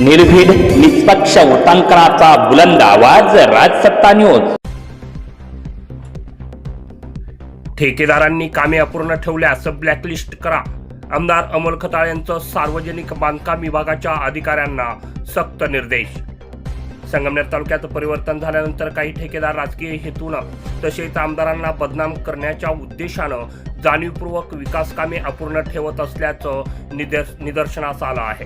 निर्भीड निष्पक्ष उटांकनाचा बुलंद आवाज राजसत्ता न्यूज ठेकेदारांनी कामे अपूर्ण ठेवल्यास ब्लॅकलिस्ट करा. आमदार अमोल खताळ यांचं सार्वजनिक बांधकाम विभागाच्या अधिकाऱ्यांना सक्त निर्देश. संगमनेर तालुक्यात परिवर्तन झाल्यानंतर काही ठेकेदार राजकीय हेतूनं तसेच आमदारांना बदनाम करण्याच्या उद्देशानं जाणीवपूर्वक विकास कामे अपूर्ण ठेवत असल्याचं निदर्शनास आलं आहे.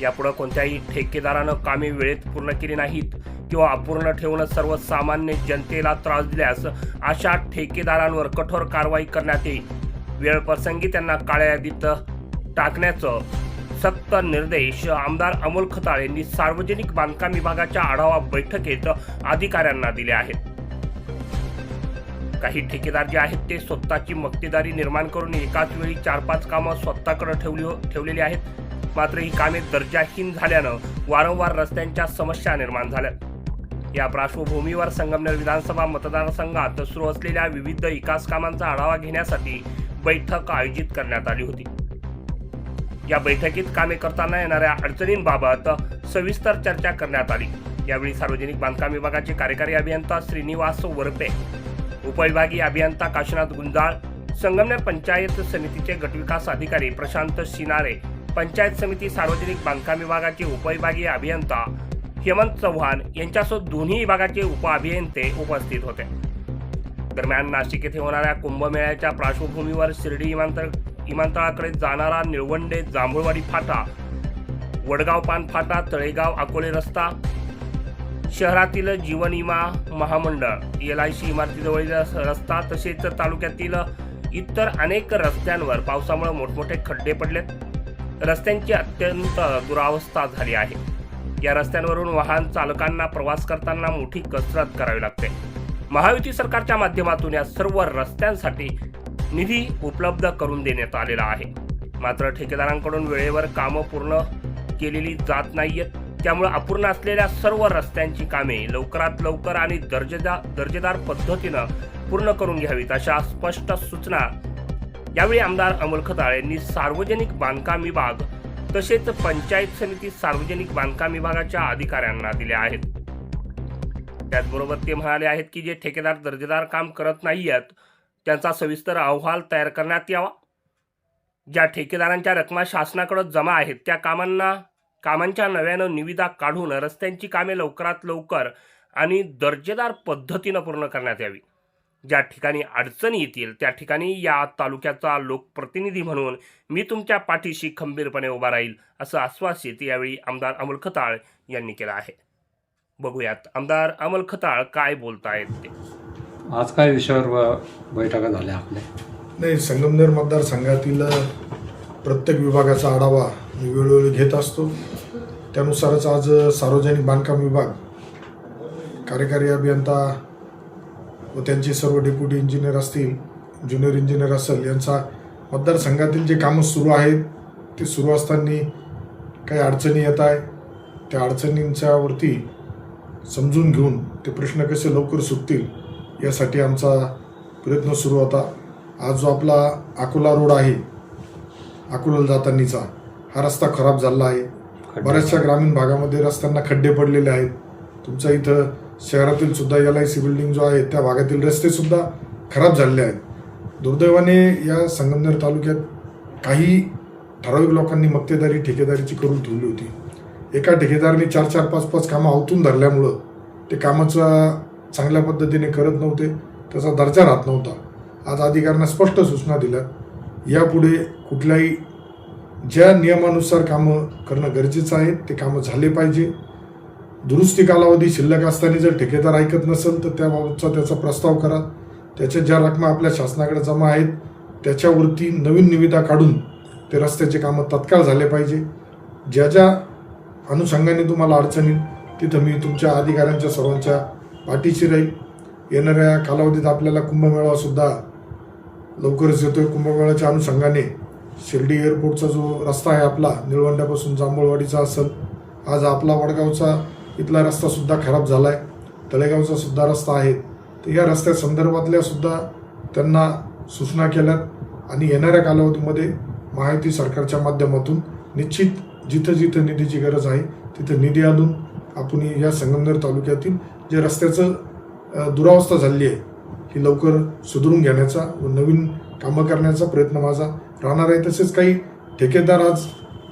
यापुढे कोणत्याही ठेकेदारानं कामे वेळेत पूर्ण केली नाहीत किंवा अपूर्ण ठेवून सर्वसामान्य जनतेला त्रास दिल्यास अशा ठेकेदारांवर कठोर कारवाई करण्यात येईल. वेळप्रसंगी त्यांना काळ्या यादीत टाकण्याचं सक्त निर्देश आमदार अमोल खताळ यांनी सार्वजनिक बांधकाम विभागाच्या आढावा बैठकीत अधिकाऱ्यांना दिले आहेत. काही ठेकेदार जे आहेत ते स्वतःची मक्तेदारी निर्माण करून एकाच वेळी चार पाच कामं स्वतःकडे ठेवली ठेवलेली आहेत. मात्र ही कामे दर्जाहीन झाल्यानं वारंवार रस्त्यांच्या समस्या निर्माण झाल्या. या पार्श्वभूमीवर संगमनेर विधानसभा मतदारसंघात सुरू असलेल्या विविध विकास कामांचा आढावा घेण्यासाठी बैठक आयोजित करण्यात आली होती. या बैठकीत कामे करताना येणाऱ्या अडचणींबाबत सविस्तर चर्चा करण्यात आली. यावेळी सार्वजनिक बांधकाम विभागाचे कार्यकारी अभियंता श्रीनिवास वरपे उपविभागीय अभियंता काशीनाथ गुंजाळ संगमनेर पंचायत समितीचे गटविकास अधिकारी प्रशांत शिनारे पंचायत समिती सार्वजनिक बांधकाम विभागाचे उपविभागीय अभियंता हेमंत चव्हाण यांच्यासोबत दोन्ही विभागाचे उपअभियंते उपस्थित होते. दरम्यान नाशिक येथे होणाऱ्या कुंभमेळ्याच्या पार्श्वभूमीवर शिर्डी विमानतळ विमानतळाकडे जाणारा निळवंडे जांभूळवाडी फाटा वडगाव पान फाटा तळेगाव अकोले रस्ता शहरातील जीवन विमा महामंडळ एल आय सी इमारतीजवळील रस्ता तसेच तालुक्यातील इतर अनेक रस्त्यांवर पावसामुळे मोठमोठे खड्डे पडलेत. रस्त्यांची अत्यंत दुरावस्था झाली आहे. या रस्त्यांवरून वाहन चालकांना प्रवास करताना मोठी कसरत करावी लागते. महायुती सरकारच्या माध्यमातून या सर्व रस्त्यांसाठी निधी उपलब्ध करून देण्यात आलेला आहे. मात्र ठेकेदारांकडून वेळेवर कामं पूर्ण केलेली जात नाहीयेत त्यामुळे अपूर्ण असलेल्या सर्व रस्त्यांची कामे लवकरात लवकर आणि दर्जेदार दर्जेदार पद्धतीनं पूर्ण करून घ्यावीत अशा स्पष्ट सूचना यावेळी आमदार अमोल खताळ यांनी सार्वजनिक बांधकाम विभाग तसेच पंचायत समिती सार्वजनिक बांधकाम विभागाच्या अधिकाऱ्यांना दिल्या आहेत. त्याचबरोबर ते म्हणाले आहेत की जे ठेकेदार दर्जेदार काम करत नाही आहेत त्यांचा सविस्तर अहवाल तयार करण्यात यावा. ज्या ठेकेदारांच्या रकमा शासनाकडे जमा आहेत त्या कामांना कामांच्या नव्यानं निविदा काढून रस्त्यांची कामे लवकरात लवकर आणि दर्जेदार पद्धतीनं पूर्ण करण्यात यावी. ज्या ठिकाणी अडचणी येतील त्या ठिकाणी या तालुक्याचा लोकप्रतिनिधी म्हणून मी तुमच्या पाठीशी खंबीरपणे उभा राहील असं आश्वासित यावेळी आमदार अमोल खताळ यांनी केलं आहे. बघूयात आमदार अमोल खताळ काय बोलतायत ते. आज काय विषयावर बैठका झाल्या आपल्या? नाही संगमनेर मतदारसंघातील प्रत्येक विभागाचा आढावा मी वेळोवेळी घेत असतो. त्यानुसारच आज सार्वजनिक बांधकाम विभाग कार्यकारी अभियंता व त्यांचे सर्व डेप्युटी इंजिनियर असतील ज्युनियर इंजिनियर असेल यांचा मतदारसंघातील जे कामं सुरू आहेत ते सुरू असताना काही अडचणी येत आहे त्या अडचणींच्या वरती समजून घेऊन ते प्रश्न कसे लवकर सुटतील यासाठी आमचा प्रयत्न सुरू होता. आज जो आपला अकोला रोड आहे अकोला जातानीचा हा रस्ता खराब झाला आहे. बऱ्याचशा ग्रामीण भागामध्ये रस्त्यांना खड्डे पडलेले आहेत. तुमच्या इथं शहरातील सुद्धा एल आय सी बिल्डिंग जो आहे त्या भागातील रस्ते सुद्धा खराब झालेले आहेत. दुर्दैवाने या संगमनेर तालुक्यात काही ठराविक लोकांनी मक्तेदारी ठेकेदारीची करून ठेवली होती. एका ठेकेदाराने चार चार पाच पाच कामं आवतून धरल्यामुळं ते कामाचा चांगल्या पद्धतीने करत नव्हते त्याचा दर्जा राहत नव्हता. आज अधिकाऱ्यांना स्पष्ट सूचना दिल्या. यापुढे कुठल्याही ज्या नियमानुसार कामं करणं गरजेचं आहे ते कामं झाले पाहिजे. दुरुस्ती कालावधी शिल्लक असताना जर ठेकेदार ऐकत नसेल तर त्याबाबतचा त्याचा प्रस्ताव करा. त्याच्या ज्या रकमा आपल्या शासनाकडे जमा आहेत त्याच्यावरती नवीन निविदा काढून ते रस्त्याचे कामं तत्काळ झाले पाहिजे. ज्या ज्या अनुषंगाने तुम्हाला अडचणी तिथं मी तुमच्या अधिकाऱ्यांच्या सर्वांच्या पाठीशी राहील. येणाऱ्या कालावधीत आपल्याला कुंभमेळासुद्धा लवकरच येतोय. कुंभमेळाच्या अनुषंगाने शिर्डी एअरपोर्टचा जो रस्ता आहे आपला निळवंड्यापासून जांभूळवाडीचा असेल आज आपला वडगावचा इथला रस्तासुद्धा खराब झाला आहे तळेगावचा सुद्धा रस्ता आहे. तर या रस्त्या सुद्धा त्यांना सूचना केल्यात आणि येणाऱ्या कालावधीमध्ये महायुती सरकारच्या माध्यमातून निश्चित जिथं जिथं निधीची गरज आहे तिथं निधी आणून आपण या संगमनेर तालुक्यातील जे रस्त्याचं दुरावस्था झालेली आहे ही लवकर सुधारून घेण्याचा व नवीन कामं करण्याचा प्रयत्न माझा राहणार आहे. तसेच काही ठेकेदार आज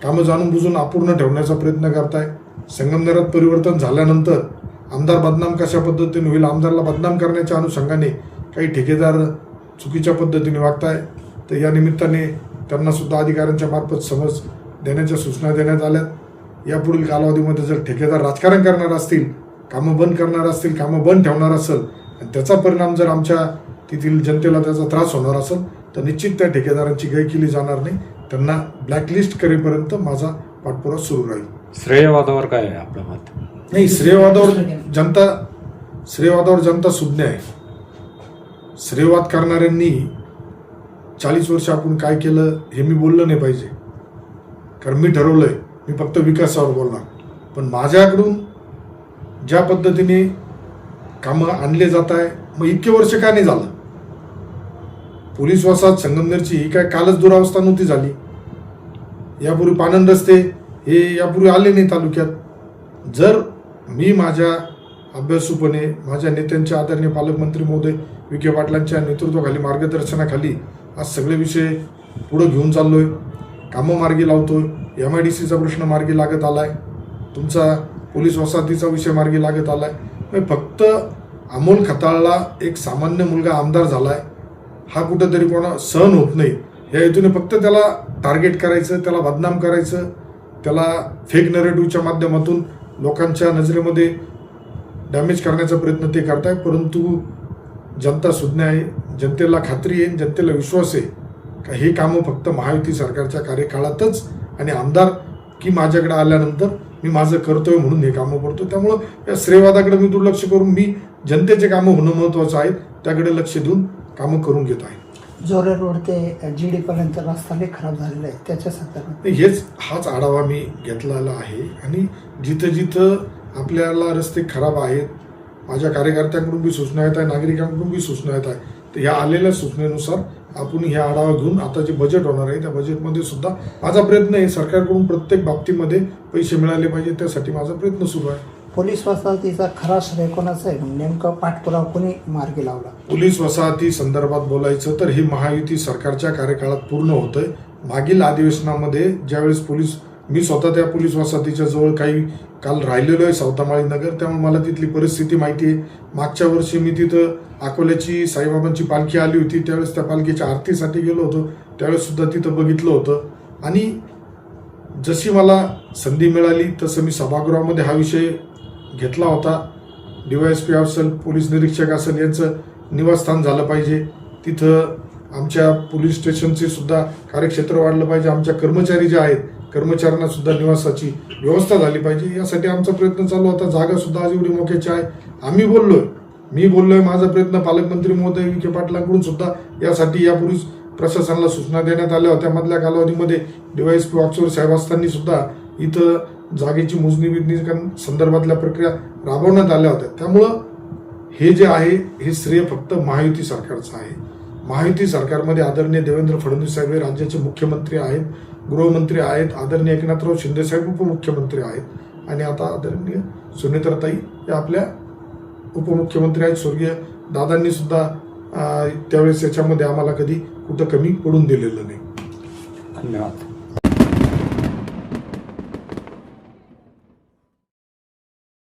कामं जाणून बुजून अपूर्ण ठेवण्याचा प्रयत्न करताय. संगमनेरात परिवर्तन झाल्यानंतर आमदार बदनाम कशा पद्धतीने होईल? आमदारला बदनाम करण्याच्या अनुषंगाने काही ठेकेदार चुकीच्या पद्धतीने वागताय. तर या निमित्ताने त्यांनासुद्धा अधिकाऱ्यांच्या मार्फत समज देण्याच्या सूचना देण्यात आल्यात यापुढील कालावधीमध्ये जर ठेकेदार राजकारण करणार असतील कामं बंद करणार असतील कामं बंद ठेवणार असेल आणि त्याचा परिणाम जर आमच्या तेथील जनतेला त्याचा त्रास होणार असेल तर निश्चित त्या ठेकेदारांची गय केली जाणार नाही. त्यांना ब्लॅकलिस्ट करेपर्यंत माझा पाठपुरावा सुरू राहील. श्रेयवादावर काय आहे आपलं मत? नाही श्रेयवादावर जनता श्रेयवादावर जनता सुज्ञ आहे. श्रेयवाद करणाऱ्यांनी चाळीस वर्ष आपण काय केलं हे मी बोललं नाही पाहिजे. कारण मी ठरवलंय मी फक्त विकासावर बोलणार. पण माझ्याकडून ज्या पद्धतीने कामं आणले जात आहे मग इतके वर्ष का नाही झालं? पोलीस वसाहत संगमनेरची ही काय कालच दुरावस्था नव्हती झाली. यापूर्वी पानंद रस्ते हे यापूर्वी आले नाही तालुक्यात. जर मी माझ्या अभ्यासूपणे माझ्या नेत्यांच्या आदरणीय पालकमंत्री महोदय विखे पाटलांच्या नेतृत्वाखाली मार्गदर्शनाखाली आज सगळे विषय पुढं घेऊन चाललो आहे कामं मार्गी आहे एम आय डी सीचा प्रश्न मार्गी लागत आला आहे तुमचा पोलीस वसाहतीचा विषय मार्गी लागत आला आहे फक्त अमोल खताळला एक सामान्य मुलगा आमदार झाला आहे हा कुठंतरी कोणा सहन होत नाही. या हेतूने फक्त त्याला टार्गेट करायचं त्याला बदनाम करायचं त्याला फेक नरेटिव्हच्या माध्यमातून लोकांच्या नजरेमध्ये डॅमेज करण्याचा प्रयत्न ते करत आहे परंतु जनता सुज्ञ आहे जनतेला खात्री आहे जनतेला विश्वास आहे का हे कामं फक्त महायुती सरकारच्या कार्यकाळातच आणि आमदार की माझ्याकडे आल्यानंतर मी माझं कर्तव्य म्हणून हे कामं करतो. त्यामुळं या श्रेयवादाकडे मी दुर्लक्ष करून मी जनतेचे कामं होणं महत्त्वाचं आहे. त्याकडे लक्ष देऊन कामं करून घेत आहे. जोरे रोड ते जी डी पर्यंत रस्ता लई खराब झालेला आहे त्याच्या संदर्भात. नाही, हेच हाच आढावा मी घेतलेला आहे. आणि जिथं जिथं आपल्याला रस्ते खराब आहेत माझ्या कार्यकर्त्यांकडून बी सूचना येत आहे नागरिकांकडून बी सूचना येत आहे तर ह्या आलेल्या सूचनेनुसार आपण ह्या आढावा घेऊन आता जे बजेट होणार आहे त्या बजेटमध्ये सुद्धा माझा प्रयत्न आहे सरकारकडून प्रत्येक बाबतीमध्ये पैसे मिळाले पाहिजे त्यासाठी माझा प्रयत्न सुरू आहे. पोलीस वसाहतीचा खरा श्रेय कोणाचा आहे? नेमका पाठपुरावा कोणी मार्गी लावला? पोलीस वसाहती संदर्भात बोलायचं तर हे महायुती सरकारच्या कार्यकाळात पूर्ण होतंय. मागील अधिवेशनामध्ये ज्यावेळेस पोलीस मी स्वतः त्या पोलीस वसाहतीच्या जवळ काही काल राहिलेलो आहे सावतामाळी नगर त्यामुळे मला तिथली परिस्थिती माहिती आहे. मागच्या वर्षी मी तिथं अकोल्याची साईबाबांची पालखी आली होती. त्यावेळेस त्या पालखीच्या आरतीसाठी गेलो होतो. त्यावेळेस सुद्धा तिथं बघितलं होतं. आणि जशी मला संधी मिळाली तसं मी सभागृहामध्ये हा विषय घेतला होता. डीवायएसपी असेल पोलीस निरीक्षक असेल यांचं निवासस्थान झालं पाहिजे. तिथं आमच्या पोलीस स्टेशनचे सुद्धा कार्यक्षेत्र वाढलं पाहिजे. आमच्या कर्मचारी जे आहेत कर्मचाऱ्यांना सुद्धा निवासाची व्यवस्था झाली पाहिजे. यासाठी आमचा प्रयत्न चालू होता. जागा सुद्धा आज एवढी मोक्याची आहे. आम्ही बोललोय. मी बोललोय. माझा प्रयत्न पालकमंत्री महोदय विखे पाटलांकडून सुद्धा. यासाठी यापूर्वीच प्रशासनाला सूचना देण्यात आल्या होत्या. मधल्या कालावधीमध्ये डीवायएसपी वाक्सोर साहेब असताना सुद्धा इथं जागेची मोजणी बिजणी संदर्भातल्या प्रक्रिया राबवण्यात आल्या होत्या. त्यामुळं हे जे आहे हे श्रेय फक्त महायुती सरकारचं आहे. महायुती सरकारमध्ये आदरणीय देवेंद्र फडणवीस साहेब हे राज्याचे मुख्यमंत्री आहेत गृहमंत्री आहेत आदरणीय एकनाथराव शिंदे साहेब उपमुख्यमंत्री आहेत. आणि आता आदरणीय सुनेत्रताई या आपल्या उपमुख्यमंत्री आहेत. स्वर्गीय दादांनी सुद्धा त्यावेळेस याच्यामध्ये आम्हाला कधी कुठं कमी पडून दिलेलं नाही. धन्यवाद.